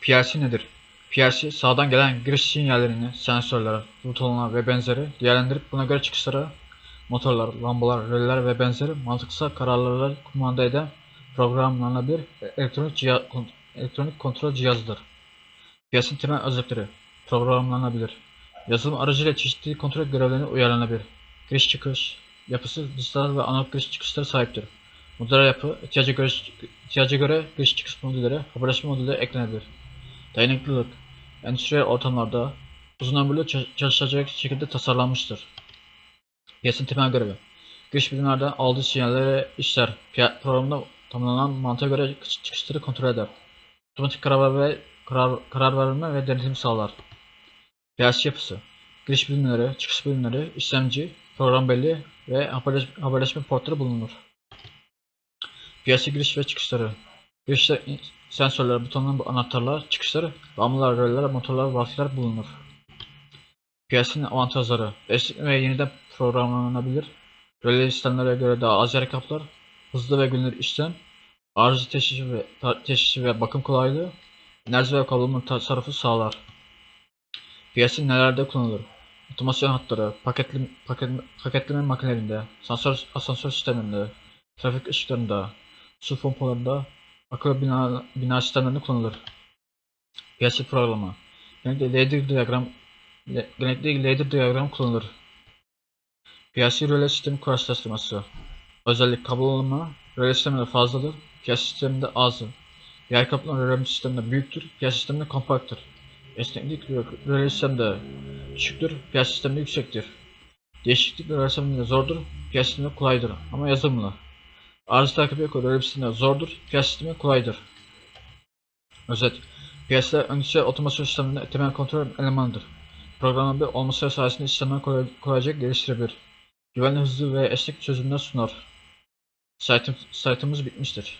PLC nedir? PLC sağdan gelen giriş sinyallerini sensörler, butonlar ve benzeri değerlendirip buna göre çıkışlara motorlar, lambalar, röleler ve benzeri mantıksal kararlarla kumanda eden programlanabilir elektronik, cihaz, elektronik kontrol cihazıdır. PLC'nin temel özellikleri programlanabilir. Yazılım aracıyla çeşitli kontrol görevlerine uyarlanabilir. Giriş çıkış yapısı dijital ve analog giriş çıkışlara sahiptir. Modular yapı ihtiyaca göre, ihtiyaca göre giriş çıkış modülleri, haberleşme modülleri eklenebilir. Dayanıklılık endüstriyel ortamlarda uzun ömürlü ça- çalışacak şekilde tasarlanmıştır. Piyasanın temel görevi Giriş bilimlerden aldığı sinyalleri işler. Programda tanımlanan mantığa göre çık- çıkışları kontrol eder. Otomatik karar, ve, karar, karar verme ve denetim sağlar. PLC yapısı Giriş bilimleri, çıkış bilimleri, işlemci, program belli ve haberleş- haberleşme portları bulunur. PLC giriş ve çıkışları Girişte sensörler, butonlar, anahtarlar, çıkışları, bağımlılar, röleler, motorlar, valfler bulunur. PLC'nin avantajları Eski ve yeniden programlanabilir. Röle sistemlere göre daha az yer kaplar. Hızlı ve günlük işlem. Arıza teşhisi ve, teşhisi ve bakım kolaylığı. Enerji ve kablonun tasarrufu sağlar. PLC nelerde kullanılır? Otomasyon hatları, paketli, paket, paketleme makinelerinde, asansör, asansör sistemlerinde, trafik ışıklarında, su pompalarında, akıllı bina, bina sistemlerinde kullanılır. PLC programı. Genellikle ladder diyagram le- genellikle ladder diyagram kullanılır. PLC röle sistemi karşılaştırması. Özellik kablolama röle sisteminde fazladır, PLC sisteminde azdır. Yer kaplanan röle sisteminde büyüktür, PLC sisteminde kompakttır. Esneklik rö- röle sisteminde düşüktür, PLC sisteminde yüksektir. Değişiklik röle sisteminde zordur, PLC sisteminde kolaydır ama yazılımlı. Arıza takibi sisteminde zordur, PLC sisteminde kolaydır. Özet. PLC'ler öncesi otomasyon sisteminde temel kontrol elemanıdır. Programın bir olması sayesinde kolay, kolayca geliştirebilir. Güvenli, hızlı ve esnek çözümler sunar. Site'im, site'ımız bitmiştir.